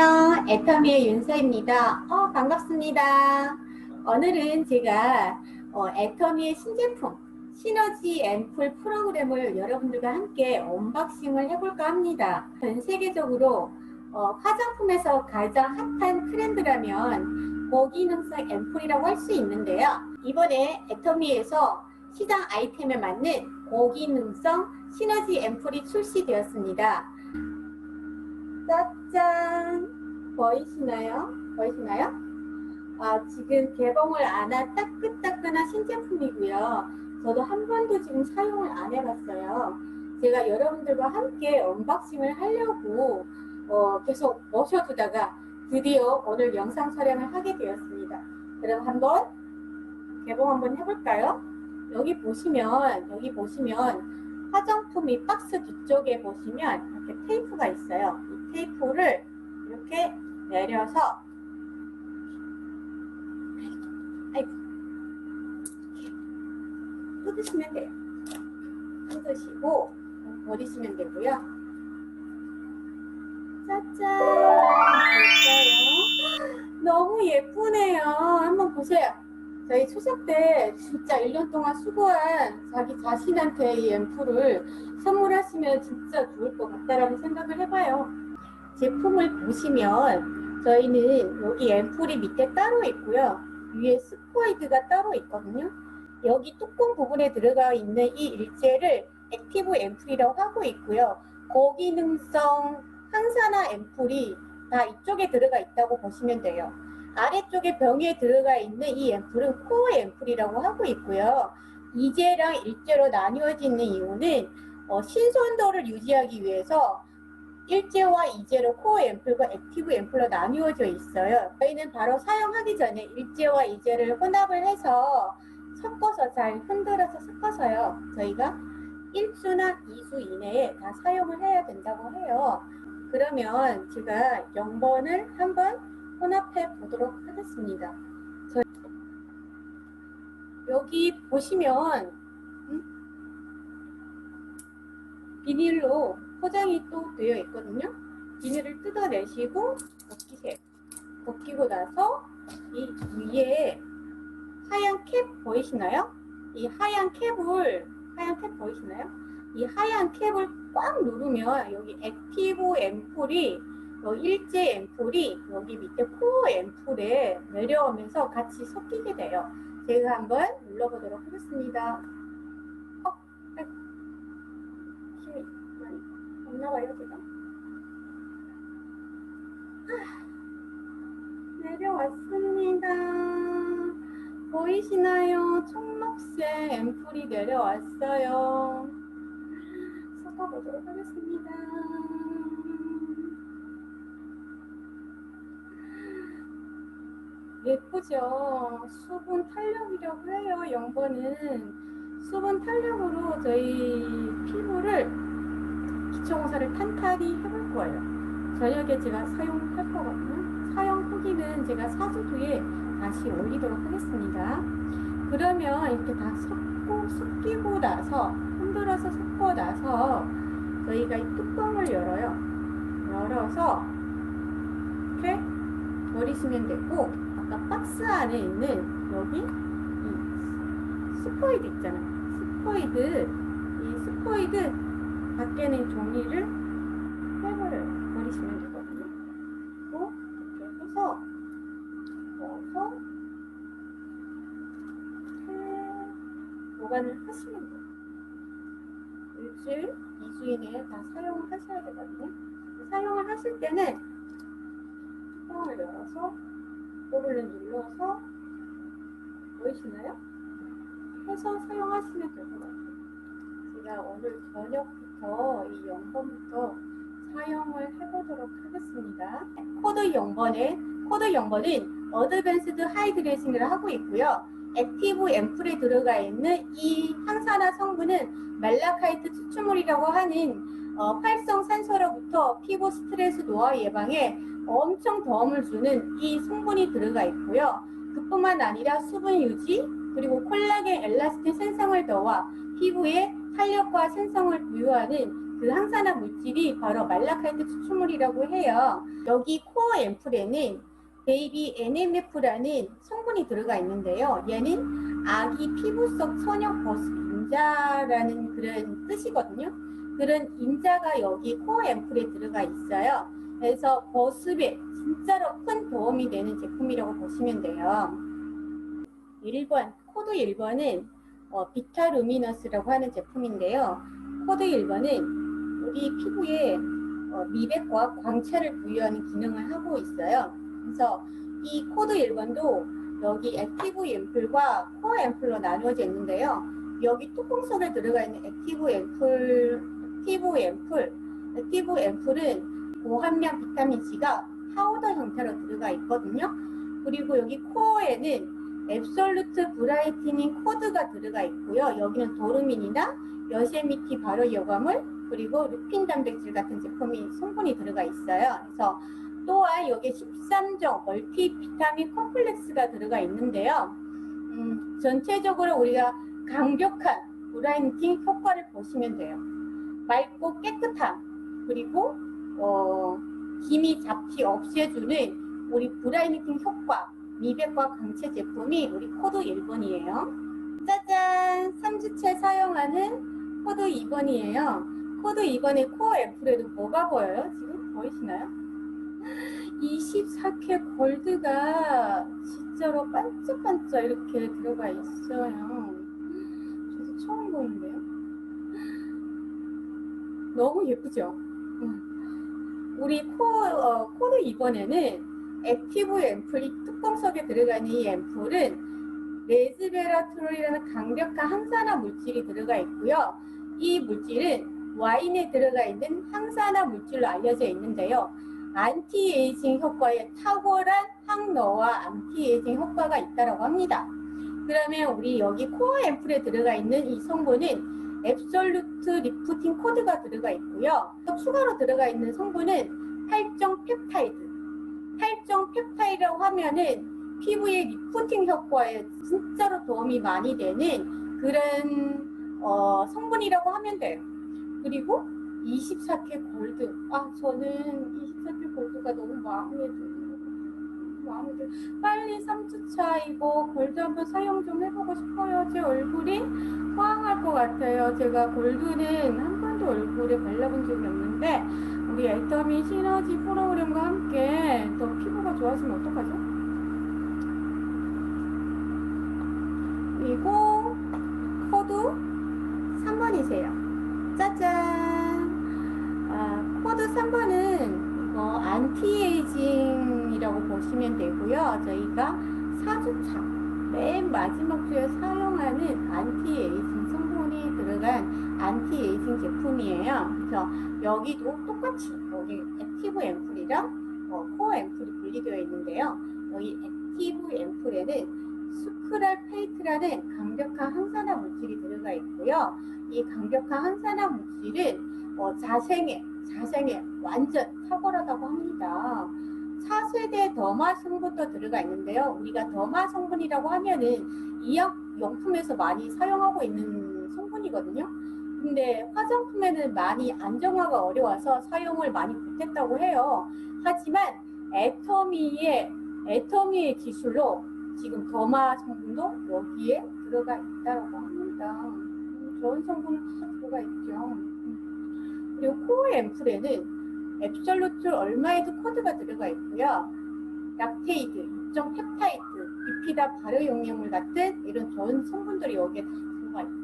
안녕하세요. 애터미의 윤서입니다. 어, 반갑습니다. 오늘은 제가 어, 애터미의 신제품 시너지 앰플 프로그램을 여러분들과 함께 언박싱을 해볼까 합니다. 전 세계적으로 어, 화장품에서 가장 핫한 트렌드라면 고기능성 앰플이라고 할 수 있는데요. 이번에 애터미에서 시장 아이템에 맞는 고기능성 시너지 앰플이 출시되었습니다. 짜잔! 보이시나요? 보이시나요? 아, 지금 개봉을 안 한 따끈따끈한 신제품이고요. 저도 한 번도 지금 사용을 안 해봤어요. 제가 여러분들과 함께 언박싱을 하려고 어, 계속 모셔두다가 드디어 오늘 영상 촬영을 하게 되었습니다. 그럼 한번 개봉 한번 해볼까요? 여기 보시면 여기 보시면 화장품이 박스 뒤쪽에 보시면 이렇게 테이프가 있어요. 이 테이프를 이렇게 내려서 아이고 뜯으시면 돼요. 뜯으시고 버리시면 되고요. 짜잔? 너무 예쁘네요. 한번 보세요. 저희 추석 때 진짜 1년 동안 수고한 자기 자신한테 이 앰플을 선물하시면 진짜 좋을 것 같다라는 생각을 해봐요. 제품을 보시면 저희는 여기 앰플이 밑에 따로 있고요. 위에 스포이드가 따로 있거든요. 여기 뚜껑 부분에 들어가 있는 이 일체를 액티브 앰플이라고 하고 있고요. 고기능성 항산화 앰플이 다 이쪽에 들어가 있다고 보시면 돼요. 아래쪽에 병에 들어가 있는 이 앰플은 코어 앰플이라고 하고 있고요. 이제랑 일제로 나뉘어지는 이유는 어, 신선도를 유지하기 위해서 일제와 이제로 코어 앰플과 액티브 앰플로 나뉘어져 있어요. 저희는 바로 사용하기 전에 일제와 이제를 혼합을 해서 섞어서 잘 흔들어서 섞어서요. 저희가 1수나 2수 이내에 다 사용을 해야 된다고 해요. 그러면 제가 0번을 한번 혼합해 보도록 하겠습니다. 저 여기 보시면 음? 비닐로 포장이 또 되어 있거든요. 비닐을 뜯어내시고 벗기세요. 벗기고 나서 이 위에 하얀 캡 보이시나요? 이 하얀 캡을 하얀 캡 보이시나요? 이 하얀 캡을 꽉 누르면 여기 액티브 앰플이 요 일제 앰플이 여기 밑에 코어 앰플에 내려오면서 같이 섞이게 돼요. 제가 한번 눌러보도록 하겠습니다. 어, 아이고. 힘이 많이 없나봐요, 제가. 아, 내려왔습니다. 보이시나요? 청록색 앰플이 내려왔어요. 섞어보도록 하겠습니다. 예쁘죠? 수분 탄력이라고 해요, 0번은. 수분 탄력으로 저희 피부를 기초공사를 탄탄히 해볼 거예요. 저녁에 제가 사용할 거거든요. 사용 후기는 제가 4주 뒤에 다시 올리도록 하겠습니다. 그러면 이렇게 다 섞고, 섞이고 나서, 흔들어서 섞고 나서 저희가 이 뚜껑을 열어요. 열어서 이렇게 버리시면 되고, 아까 박스 안에 있는 여기 이 스포이드 있잖아요. 스포이드, 이 스포이드 밖에는 종이를 빼버려요. 버리시면 되거든요. 그리고 이렇게 해서 넣어서 보관을 하시면 돼요. 일주일, 이주 이내에 다 사용을 하셔야 되거든요. 사용을 하실 때는 뚜껑을 열어서 뚜껑을 눌러서 보이시나요? 해서 사용하시면 될 것 같아요. 제가 오늘 저녁 부터 이 0번부터 사용을 해보도록 하겠습니다. 코드 0번에 코드 0번은 어드밴스드 하이드레이싱을 하고 있고요. 액티브 앰플에 들어가 있는 이 항산화 성분은 멜라카이트 추출물이라고 하는 어, 활성 산소로부터 피부 스트레스 노화 예방에 엄청 도움을 주는 이 성분이 들어가 있고요. 그뿐만 아니라 수분 유지 그리고 콜라겐 엘라스틴 생성을 도와 피부에 탄력과 생성을 부여하는 그 항산화 물질이 바로 말라카이트 추출물이라고 해요. 여기 코어 앰플에는 베이비 NMF라는 성분이 들어가 있는데요. 얘는 아기 피부 속 천연 버스 인자라는 그런 뜻이거든요. 그런 인자가 여기 코어 앰플에 들어가 있어요. 그래서 보습에 진짜로 큰 도움이 되는 제품이라고 보시면 돼요. 1번, 코드 1번은 어, 비타 루미너스라고 하는 제품인데요. 코드 1번은 우리 피부에 어, 미백과 광채를 부여하는 기능을 하고 있어요. 그래서 이 코드 1번도 여기 액티브 앰플과 코어 앰플로 나누어져 있는데요. 여기 뚜껑 속에 들어가 있는 액티브 앰플, 액티브 앰플, 액티브 앰플은 고함량 비타민 C가 파우더 형태로 들어가 있거든요. 그리고 여기 코어에는 앱솔루트 브라이트닝 코드가 들어가 있고요. 여기는 도르민이나 여세미티 발효 여과물 그리고 루핀 단백질 같은 제품이 성분이 들어가 있어요. 그래서 또한 여기 13종 멀티 비타민 컴플렉스가 들어가 있는데요. 음, 전체적으로 우리가 강력한 브라이팅 효과를 보시면 돼요. 맑고 깨끗함 그리고 어, 기미 잡티 없애주는 우리 브라이팅 효과 미백과 강체 제품이 우리 코드 1번이에요. 짜잔! 3주째 사용하는 코드 2번이에요. 코드 2번의 코어 앰플에도 뭐가 보여요? 지금 보이시나요? 24K 골드가 진짜로 반짝반짝 이렇게 들어가 있어요. 저도 처음 보는데요. 너무 예쁘죠? 음. 우리 코, 어, 코드 2번에는 액티브 앰플이 뚜껑 속에 들어가는 이 앰플은 레즈베라트롤이라는 강력한 항산화 물질이 들어가 있고요. 이 물질은 와인에 들어가 있는 항산화 물질로 알려져 있는데요. 안티에이징 효과에 탁월한 항노화 안티에이징 효과가 있다고 합니다. 그러면 우리 여기 코어 앰플에 들어가 있는 이 성분은 앱솔루트 리프팅 코드가 들어가 있고요. 또 추가로 들어가 있는 성분은 활정 펩타이드. 활정 펩타이드라고 하면은 피부의 리프팅 효과에 진짜로 도움이 많이 되는 그런 어, 성분이라고 하면 돼요. 그리고 24K 골드. 아, 저는 24K 골드가 너무 마음에 들어요. 마음에 들어요. 빨리 3주차 이거 골드 한번 사용 좀 해보고 싶어요. 제 얼굴이 호황할 것 같아요. 제가 골드는 한 번도 얼굴에 발라본 적이 없는데 우리 애터미 시너지 프로그램과 함께 더 피부가 좋아지면 어떡하죠? 그리고 코드 3번이세요. 짜잔! 아, 코드 3번은 이거 안티에이징이라고 보시면 되고요. 저희가 4주차 맨 마지막 주에 사용하는 안티에이징 성분이 들어간 안티에이징 제품이에요. 그래서 여기도 똑같이 여기 액티브 앰플이랑 어, 코어 앰플이 분리되어 있는데요. 여기 액티브 앰플에는 수크랄 페이트라는 강력한 항산화 물질이 들어가 있고요. 이 강력한 항산화 물질은 어, 자생에 자생에 완전 탁월하다고 합니다. 4세대 더마 성분도 들어가 있는데요. 우리가 더마 성분이라고 하면은 이약 용품에서 많이 사용하고 있는 성분이거든요. 근데 화장품에는 많이 안정화가 어려워서 사용을 많이 못했다고 해요. 하지만 애터미의 애터미의 기술로 지금 더마 성분도 여기에 들어가 있다고 합니다. 음, 좋은 성분은 다 들어가 있죠. 음. 그리고 코어 앰플에는 앱솔루트 얼마이드 코드가 들어가 있고요. 락테이드, 6종 펩타이드, 비피다 발효 용량물 같은 이런 좋은 성분들이 여기에 다 들어가 있거든요.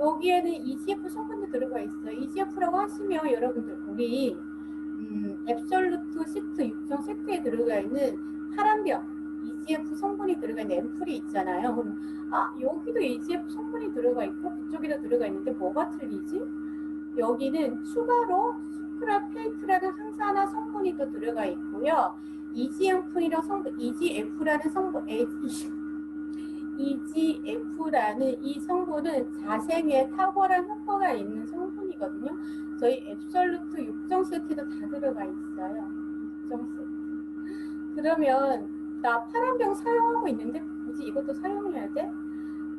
여기에는 EGF 성분도 들어가 있어요. EGF라고 하시면 여러분들 우리 음, 앱솔루트 시트 6종 세트에 들어가 있는 파란병 EGF 성분이 들어가 있는 앰플이 있잖아요. 그럼 아 여기도 EGF 성분이 들어가 있고 그쪽에도 들어가 있는데 뭐가 틀리지? 여기는 추가로 수크라페이트라는 항산화 성분이 또 들어가 있고요. EGF이라는 성분, EGF라는 성분, EGF라는 이 성분은 자생에 탁월한 효과가 있는 성분이거든요. 저희 앱솔루트 6종 세트도 다 들어가 있어요. 6종 세트. 그러면 나 파란병 사용하고 있는데 굳이 이것도 사용해야 돼?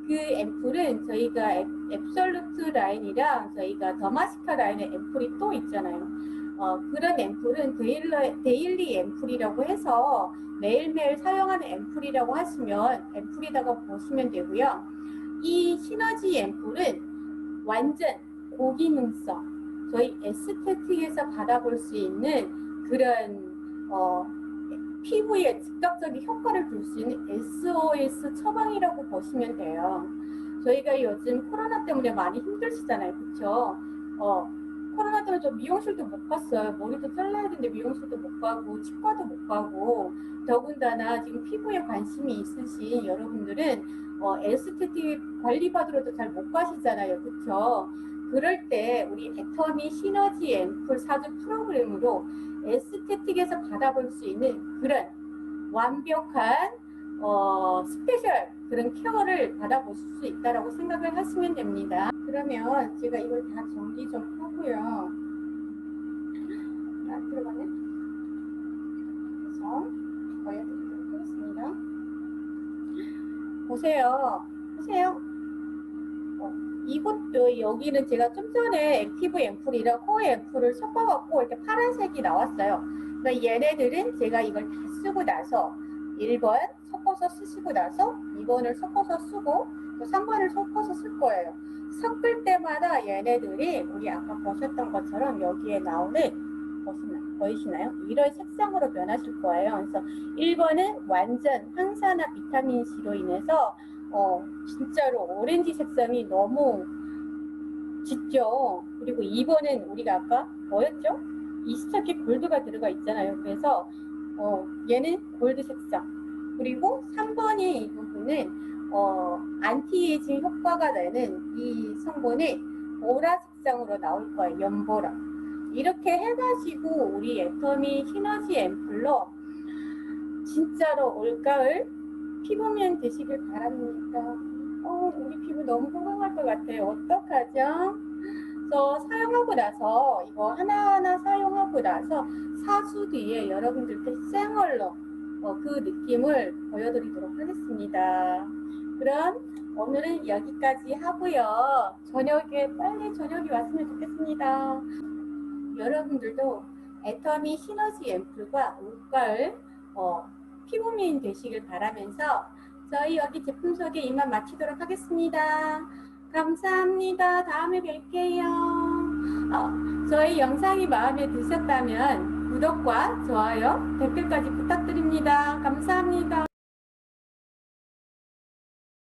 그그 앰플은 저희가 앱, 앱솔루트 라인이랑 저희가 더마시카 라인의 앰플이 또 있잖아요. 어, 그런 앰플은 데일리, 데일리 앰플이라고 해서 매일매일 사용하는 앰플이라고 하시면 앰플에다가 보시면 되고요. 이 시너지 앰플은 완전 고기능성, 저희 에스테틱에서 받아볼 수 있는 그런 어, 피부에 즉각적인 효과를 줄 수 있는 SOS 처방이라고 보시면 돼요. 저희가 요즘 코로나 때문에 많이 힘드시잖아요. 그쵸? 어, 코로나 때문에 저 미용실도 못 갔어요. 머리도 잘라야 되는데 미용실도 못 가고, 치과도 못 가고, 더군다나 지금 피부에 관심이 있으신 여러분들은 어, 에스테틱 관리받으러도 잘 못 가시잖아요. 그쵸? 그럴 때 우리 애터미 시너지 앰플 사주 프로그램으로 에스테틱에서 받아볼 수 있는 그런 완벽한 어, 스페셜 그런 케어를 받아보실 수 있다라고 생각을 하시면 됩니다. 그러면 제가 이걸 다 정리 좀 하고요. 안 들어가네. 그래서 보여드리도록 하겠습니다. 보세요. 보세요. 어, 이것도 여기는 제가 좀 전에 액티브 앰플이랑 코어 앰플을 섞어갖고 이렇게 파란색이 나왔어요. 그러니까 얘네들은 제가 이걸 다 쓰고 나서 1번 섞어서 쓰시고 나서 2번을 섞어서 쓰고 또 3번을 섞어서 쓸 거예요. 섞을 때마다 얘네들이 우리 아까 보셨던 것처럼 여기에 나오는? 보이시나요? 이런 색상으로 변하실 거예요. 그래서 1번은 완전 항산화 비타민 C로 인해서 어, 진짜로 오렌지 색상이 너무 짙죠. 그리고 2번은 우리가 아까 뭐였죠? 이스타키 골드가 들어가 있잖아요. 그래서 어, 얘는 골드 색상. 그리고 3번이 이 부분은 어, 안티에이징 효과가 나는 이 성분이 보라 색상으로 나올 거예요. 연보라. 이렇게 해가지고 우리 애터미 시너지 앰플로 진짜로 올가을 피부면 되시길 바랍니다. 어, 우리 피부 너무 건강할 것 같아요. 어떡하죠? 그래서 사용하고 나서 이거 하나하나 사용하고 나서 4주 뒤에 여러분들께 생얼로 어, 그 느낌을 보여드리도록 하겠습니다. 그럼 오늘은 여기까지 하고요. 저녁에 빨리 저녁이 왔으면 좋겠습니다. 여러분들도 애터미 시너지 앰플과 올가을 어, 피부 미인 되시길 바라면서 저희 여기 제품 소개 이만 마치도록 하겠습니다. 감사합니다. 다음에 뵐게요. 어, 저희 영상이 마음에 드셨다면 구독과 좋아요, 댓글까지 부탁드립니다. 감사합니다.